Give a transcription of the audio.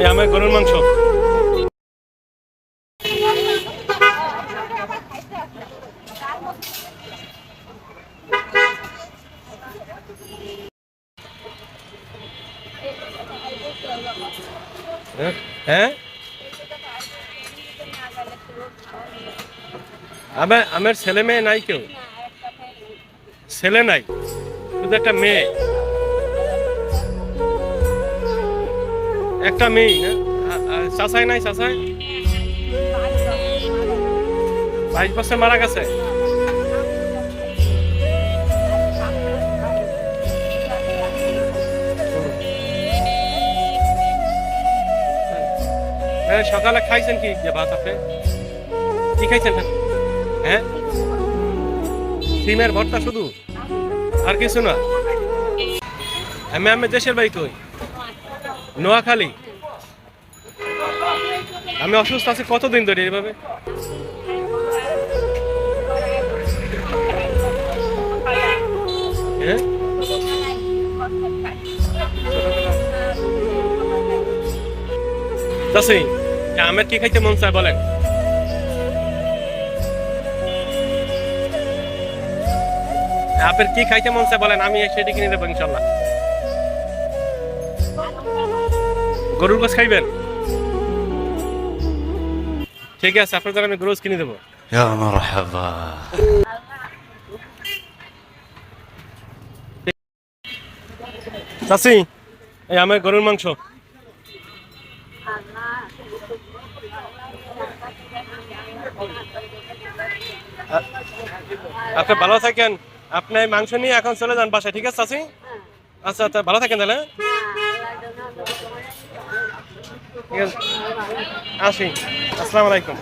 এই আমার গরুর মাংস। হ্যাঁ? আমার আমার ছেলে মেয়ে নাই কেউ? ছেলে নাই, শুধু একটা মেয়ে। একটা মেয়ে আ- চাচাই নাই চাচাই? বাইশ বছর মারা গেছে? হ্যাঁ সকালে খাইছেন কি যে ভাত আপনি? কি খাইছেন হ্যাঁ? সিমের ভর্তা শুধু? আর কিছু না? আমি আমি দেশের বাড়ি কই? নোয়াখালী। আমি অসুস্থ আছি কতদিন ধরে এইভাবে হ্যাঁ? আমের কি খাইতে মন চায় বলেন? আপের কি খাইতে মন চায় বলেন, আমি সেটি কিনে দেবো ইনশাল্লাহ। গরুর গোস খাইবেন? ঠিক আছে আপনার দ্বারা আমি গরুজ কিনে দেবো। চাষি এই আমার গরুর মাংস। আপনি ভালো থাকেন। আপনি মাংস নিয়ে এখন চলে যান বাসায় ঠিক আছে চাষি আচ্ছা আচ্ছা ভালো থাকেন তাহলে হ্যাঁ? ঠিক আসি। আসসালামু আলাইকুম।